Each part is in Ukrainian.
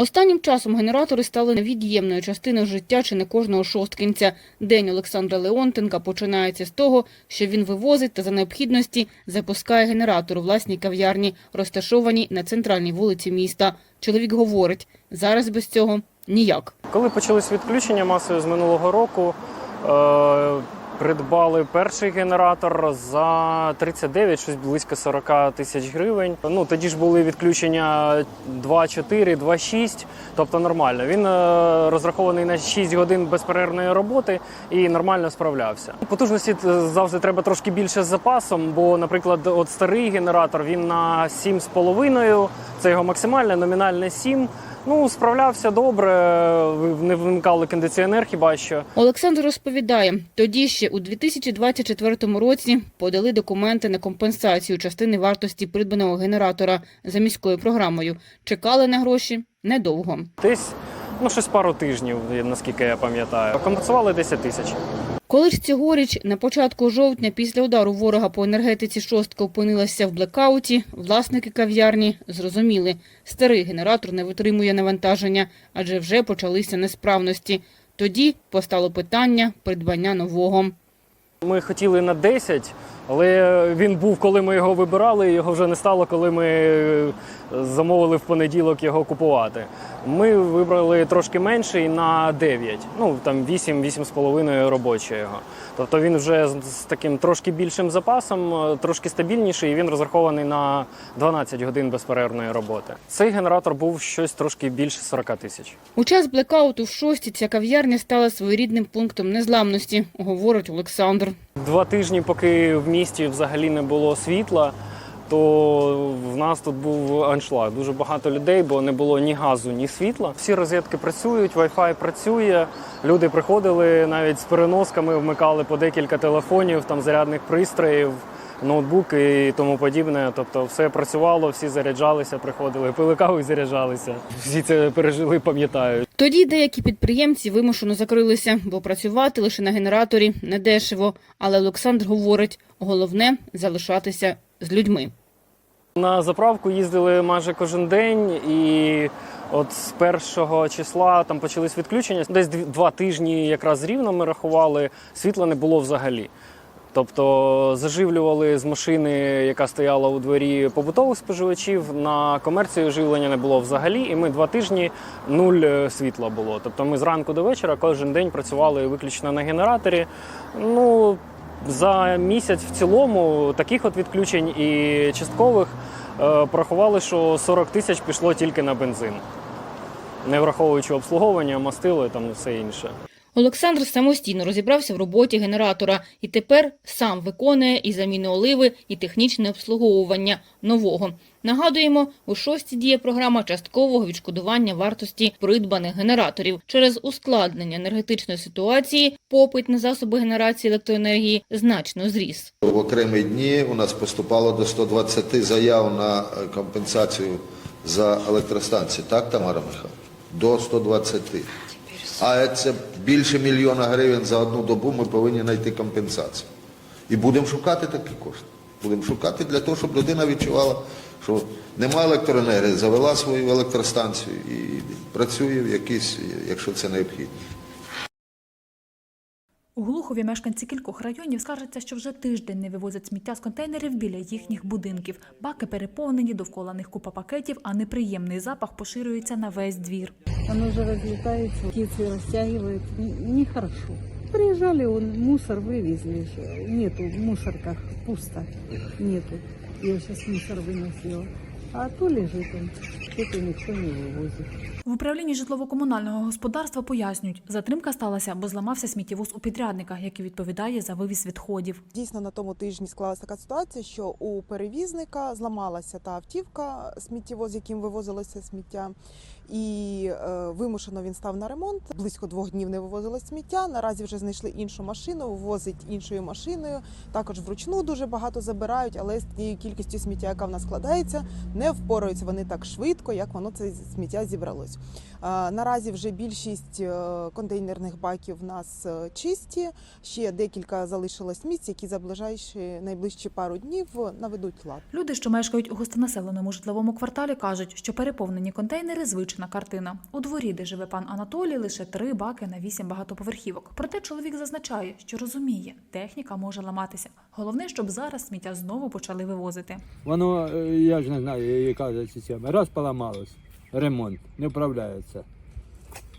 Останнім часом генератори стали невід'ємною частиною життя чи не кожного шосткинця. День Олександра Леонтенка починається з того, що він вивозить та за необхідності запускає генератор у власній кав'ярні, розташованій на центральній вулиці міста. Чоловік говорить, зараз без цього ніяк. Коли почались відключення масові з минулого року, е, придбали перший генератор за 39, щось близько 40 тисяч гривень. Ну тоді ж були відключення 2,4, 2,6, тобто нормально. Він е, розрахований на 6 годин безперервної роботи і нормально справлявся. Потужності е, завжди треба трошки більше з запасом, бо, наприклад, от старий генератор він на 7,5, це його максимальне, номінальне 7. Ну, справлявся добре, не вимикали кондиціонер хіба що. Олександр розповідає, тоді ще у 2024 році подали документи на компенсацію частини вартості придбаного генератора за міською програмою. Чекали на гроші недовго. Десь ну щось пару тижнів, наскільки я пам'ятаю. Компенсували 10 тисяч. Коли ж цьогоріч на початку жовтня після удару ворога по енергетиці шостка опинилася в блекауті, власники кав'ярні зрозуміли, старий генератор не витримує навантаження, адже вже почалися несправності. Тоді постало питання придбання нового. Ми хотіли на 10, але він був, коли ми його вибирали. Його вже не стало, коли ми е, замовили в понеділок його купувати. Ми вибрали трошки менший на 9, ну там 8-8,5 робочого. Тобто він вже з з таким трошки більшим запасом, е, трошки стабільніший, і він розрахований на 12 годин безперервної роботи. Цей генератор був щось трошки більше 40 тисяч. У час блекауту в шості ця кав'ярня стала своєрідним пунктом незламності, говорить Олександр. Два тижні, поки в місті взагалі не було світла, то в нас тут був аншлаг. Дуже багато людей, бо не було ні газу, ні світла. Всі розетки працюють, Wi-Fi працює. Люди приходили навіть з переносками, вмикали по декілька телефонів, там зарядних пристроїв, ноутбуки і тому подібне. Тобто все працювало, всі заряджалися, приходили, пили каву і заряджалися. Всі це пережили, пам'ятають. Тоді деякі підприємці вимушено закрилися, бо працювати лише на генераторі недешево. Але Олександр говорить, головне залишатися з людьми. На заправку їздили майже кожен день, і от з першого числа там почались відключення. Десь два тижні якраз рівно ми рахували, світла не було взагалі. Тобто заживлювали з машини, яка стояла у дворі побутових споживачів. На комерцію живлення не було взагалі, і ми два тижні нуль е, світла було. Тобто ми зранку до вечора кожен день працювали виключно на генераторі. Ну за місяць в цілому таких от відключень і часткових е, порахували, що 40 тисяч пішло тільки на бензин, не враховуючи обслуговування, мастило і там все інше. Олександр самостійно розібрався в роботі генератора і тепер сам виконує і заміни оливи, і технічне обслуговування нового. Нагадуємо, у шості діє програма часткового відшкодування вартості придбаних генераторів. Через ускладнення енергетичної ситуації попит на засоби генерації електроенергії значно зріс. В окремі дні у нас поступало до 120 заяв на компенсацію за електростанції. Так, Тамара Михайловна? До 120. А це більше мільйона гривень за одну добу ми повинні знайти компенсацію. І будемо шукати такі кошти. Будемо шукати для того, щоб людина відчувала, що нема електроенергії, завела свою електростанцію і працює в якійсь, якщо це необхідно. У Глухові мешканці кількох районів скаржаться, що вже тиждень не вивозять сміття з контейнерів біля їхніх будинків. Баки переповнені, довкола них купа пакетів, а неприємний запах поширюється на весь двір. Оно же разлетается, птицы растягивают. Н- Нехорошо. Приезжали, он мусор вывезли. же. Нету в мусорках, пусто. Нету. Я сейчас мусор выносила. А то лежит он. Это никто не вывозит. В управлінні житлово-комунального господарства пояснюють, затримка сталася, бо зламався сміттєвоз у підрядника, який відповідає за вивіз відходів. Дійсно, на тому тижні склалася така ситуація, що у перевізника зламалася та автівка, сміттєвоз, яким вивозилося сміття, і е, вимушено він став на ремонт. Близько двох днів не вивозилось сміття. Наразі вже знайшли іншу машину, ввозить іншою машиною. Також вручну дуже багато забирають, але з тією кількістю сміття, яка в нас складається, не впораються вони так швидко, як воно це сміття зібралось. Наразі вже більшість е, контейнерних баків в нас е, чисті. Ще декілька залишилось місць, які за ближайші найближчі пару днів наведуть лад. Люди, що мешкають у густонаселеному житловому кварталі, кажуть, що переповнені контейнери звична картина. У дворі, де живе пан Анатолій, лише три баки на вісім багатоповерхівок. Проте чоловік зазначає, що розуміє, техніка може ламатися. Головне, щоб зараз сміття знову почали вивозити. Воно, е, я ж не знаю, яка за система. Раз поламалось, ремонт, не вправляється.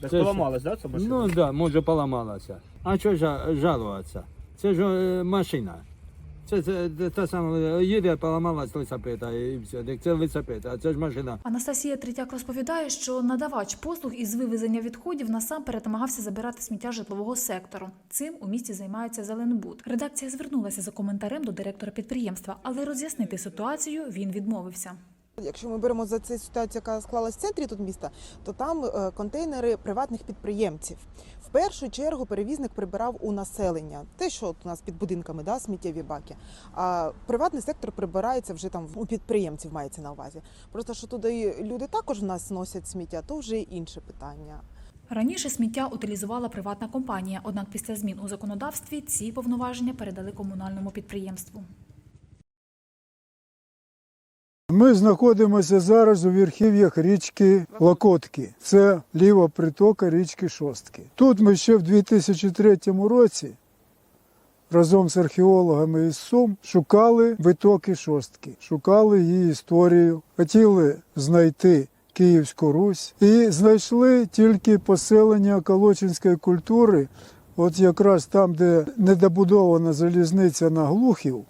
Десь Це поламалась, да, ця машина? Ну так, да, може поламалася. А що жа- жалуватися? Це ж е, машина. Це, це, це та сама їде, поламалась лисапета і все. Так Це лисапета, а це ж машина. Анастасія Третяк розповідає, що надавач послуг із вивезення відходів насамперед намагався забирати сміття житлового сектору. Цим у місті займається Зеленбуд. Редакція звернулася за коментарем до директора підприємства, але роз'яснити ситуацію він відмовився. Якщо ми беремо за цю ситуацію, яка склалась в центрі тут міста, то там е, контейнери приватних підприємців. В першу чергу перевізник прибирав у населення, те, що от у нас під будинками, да, сміттєві баки. А приватний сектор прибирається вже там у підприємців, мається на увазі. Просто що туди люди також в нас носять сміття, то вже інше питання. Раніше сміття утилізувала приватна компанія, однак після змін у законодавстві ці повноваження передали комунальному підприємству. Ми знаходимося зараз у верхів'ях річки Локотки. Це ліва притока річки Шостки. Тут ми ще в 2003 році разом з археологами із Сум шукали витоки Шостки, шукали її історію, хотіли знайти Київську Русь і знайшли тільки поселення Колочинської культури, от якраз там, де недобудована залізниця на Глухів,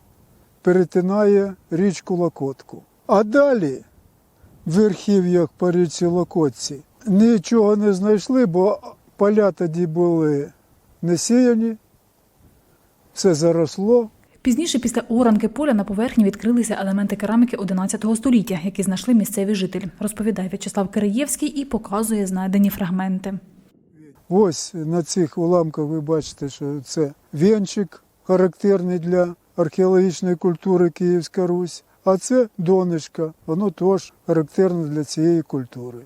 перетинає річку Локотку. А далі в верхів'ях по річці Локотці нічого не знайшли, бо поля тоді були не сіяні, все заросло. Пізніше, після оранки поля на поверхні відкрилися елементи кераміки 11 століття, які знайшли місцеві жителі. Розповідає В'ячеслав Кириєвський і показує знайдені фрагменти. Ось на цих уламках ви бачите, що це венчик, характерний для археологічної культури Київська Русь, а це донечка, воно теж характерне для цієї культури.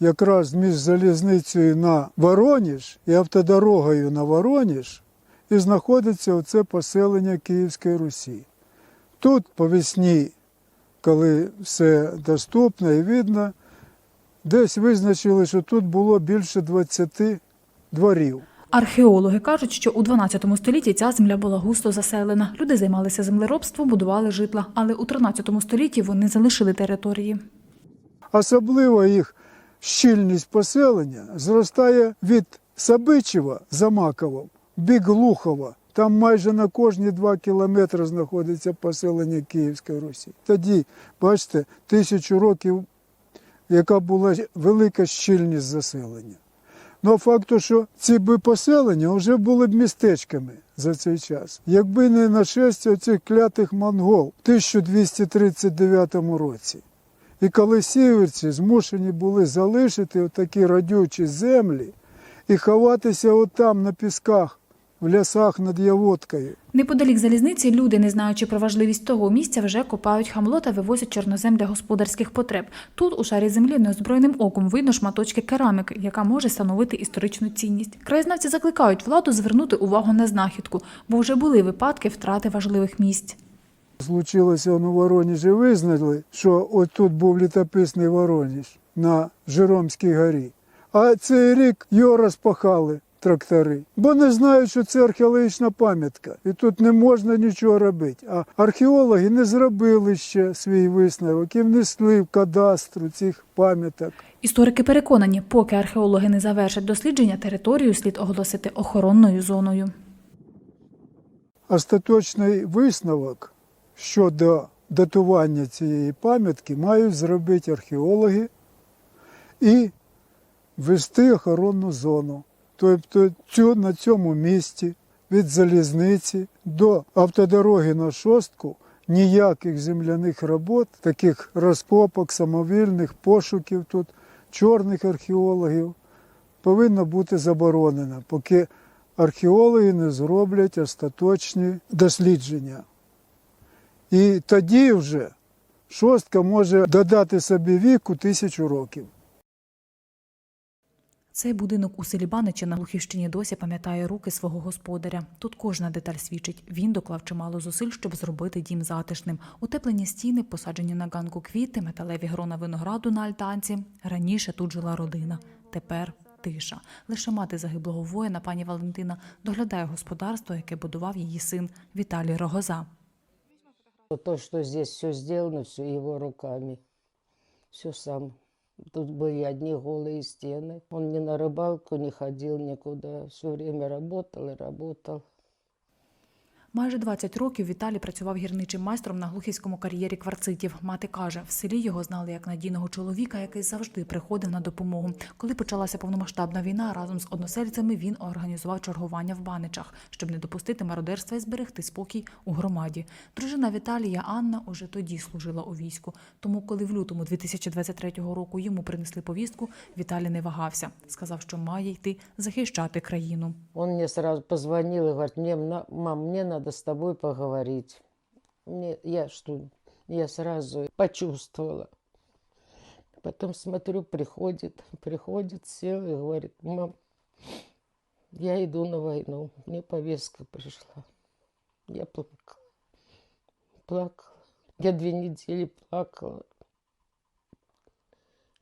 Якраз між залізницею на Вороніж і автодорогою на Вороніж і знаходиться оце поселення Київської Русі. Тут по весні, коли все доступно і видно, десь визначили, що тут було більше 20 дворів. Археологи кажуть, що у 12 столітті ця земля була густо заселена. Люди займалися землеробством, будували житла, але у 13 столітті вони залишили території. Особливо їх щільність поселення зростає від Сабичева за Маковом, бік Глухова. Там майже на кожні два кілометри знаходиться поселення Київської Русі. Тоді, бачите, тисячу років, яка була велика щільність заселення. Ну, факту, що ці би поселення вже були б містечками за цей час. Якби не нашестя цих клятих монгол в 1239 році. І коли сіверці змушені були залишити такі радючі землі і ховатися отам на пісках, в лясах над Яводкою. Неподалік залізниці люди, не знаючи про важливість того місця, вже копають хамло та вивозять чорнозем для господарських потреб. Тут у шарі землі неозброєним оком видно шматочки кераміки, яка може становити історичну цінність. Краєзнавці закликають владу звернути увагу на знахідку, бо вже були випадки втрати важливих місць. Случилося воно у Вороніжі, визнали, що от тут був літописний Вороніж на Жиромській горі. А цей рік його розпахали трактори, бо не знають, що це археологічна пам'ятка, і тут не можна нічого робити. А археологи не зробили ще свій висновок і внесли в кадастру цих пам'яток. Історики переконані, поки археологи не завершать дослідження, територію слід оголосити охоронною зоною. Остаточний висновок щодо датування цієї пам'ятки мають зробити археологи і ввести охоронну зону. Тобто на цьому місці від залізниці до автодороги на шостку ніяких земляних робот, таких розкопок, самовільних пошуків тут, чорних археологів, повинно бути заборонено, поки археологи не зроблять остаточні дослідження. І тоді вже Шостка може додати собі віку тисячу років. Цей будинок у селі Баничі на Глухівщині досі пам'ятає руки свого господаря. Тут кожна деталь свідчить. Він доклав чимало зусиль, щоб зробити дім затишним. Утеплені стіни, посаджені на ганку квіти, металеві грона винограду на альтанці. Раніше тут жила родина. Тепер тиша. Лише мати загиблого воїна, пані Валентина, доглядає господарство, яке будував її син Віталій Рогоза. То, что здесь все сделано, все его руками. Все сам. Тут были одни голые стены. Он ни на рыбалку не ходил никуда. Все время работал и работал. Майже 20 років Віталій працював гірничим майстром на глухівському кар'єрі кварцитів. Мати каже, в селі його знали як надійного чоловіка, який завжди приходив на допомогу. Коли почалася повномасштабна війна, разом з односельцями він організував чергування в баничах, щоб не допустити мародерства і зберегти спокій у громаді. Дружина Віталія Анна уже тоді служила у війську. Тому, коли в лютому 2023 року йому принесли повістку, Віталій не вагався. Сказав, що має йти захищати країну. Он мне сразу позвонил и говорит, мне, на- мам, мне надо с тобой поговорить. Мне, я что, я сразу почувствовала. Потом смотрю, приходит, приходит, сел и говорит, мам, я иду на войну, мне повестка пришла. Я плакала, плакала. Я две недели плакала.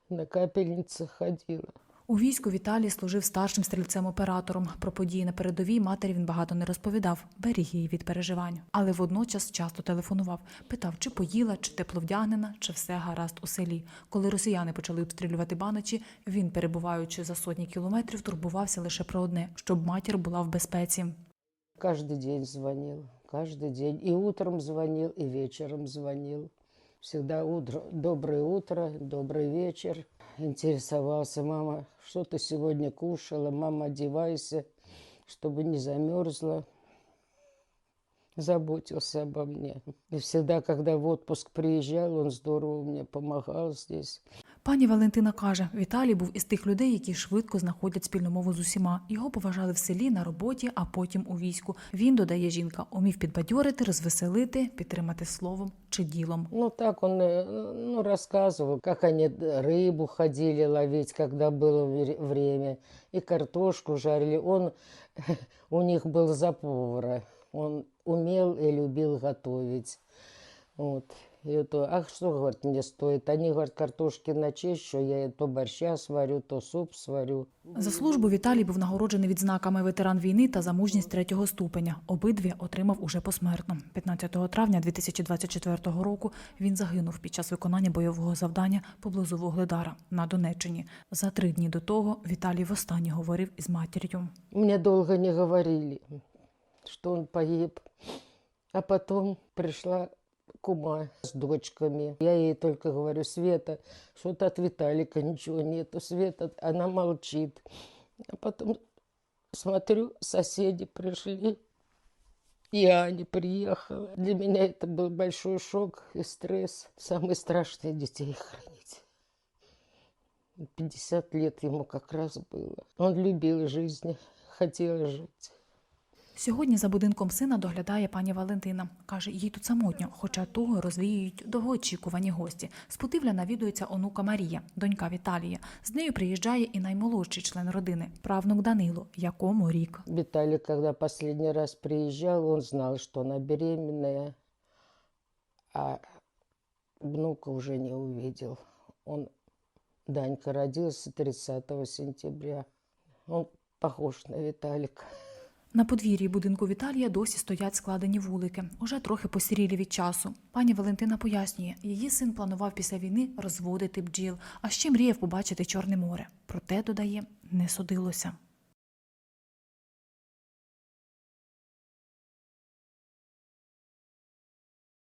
На капельнице ходила. У війську Віталій служив старшим стрільцем-оператором. Про події на передовій матері він багато не розповідав, беріг її від переживань. Але водночас часто телефонував, питав, чи поїла, чи тепло вдягнена, чи все гаразд у селі. Коли росіяни почали обстрілювати баночі, він, перебуваючи за сотні кілометрів, турбувався лише про одне, щоб матір була в безпеці. Каждый день звонил, каждый день. И утром звонил, и вечером звонил. Всегда утро, доброе утро, добрый вечер. Интересовался, мама, что ты сегодня кушала? Мама, одевайся, чтобы не замерзла. Заботился обо мне. И всегда, когда в отпуск приезжал, он здорово мне помогал здесь. Пані Валентина каже, Віталій був із тих людей, які швидко знаходять спільну мову з усіма. Його поважали в селі, на роботі, а потім у війську. Він, додає жінка, умів підбадьорити, розвеселити, підтримати словом чи ділом. Ну, так он э, ну, рассказывал, как они рыбу ходили ловить, когда было вре- время, и картошку жарили. Он, у них был за повара, он умел и любил готовить. Вот. И это, ах, что, говорит, мне стоит? Они, говорят, картошки начищу, я то борща сварю, то суп сварю. За службу Віталій був нагороджений відзнаками ветеран війни та за мужність третього ступеня. Обидві отримав уже посмертно. 15 травня 2024 року він загинув під час виконання бойового завдання поблизу Вугледара на Донеччині. За три дні до того Віталій востаннє говорив із матір'ю. Мне долго не говорили, что он погиб. А потом пришла кума с дочками. Я ей только говорю, Света, что-то от Виталика ничего нету. Света, она молчит. А потом смотрю, соседи пришли. И Аня приехала. Для меня это был большой шок и стресс. Самое страшное детей хранить. 50 лет ему как раз было. Он любил жизнь, хотел жить. Сьогодні за будинком сина доглядає пані Валентина. Каже, їй тут самотньо, хоча того розвіюють довгоочікувані гості. З Путивля навідується онука Марія, донька Віталія. З нею приїжджає і наймолодший член родини, правнук Данило, якому рік. Виталий, когда последний раз приезжал, он знал, что она беременная, а внука уже не увидел. Он, Данька, родился 30 сентября. Он похож на Виталика. На подвір'ї будинку Віталія досі стоять складені вулики, уже трохи посірілі від часу. Пані Валентина пояснює, її син планував після війни розводити бджіл, а ще мріяв побачити Чорне море. Проте, додає, не судилося.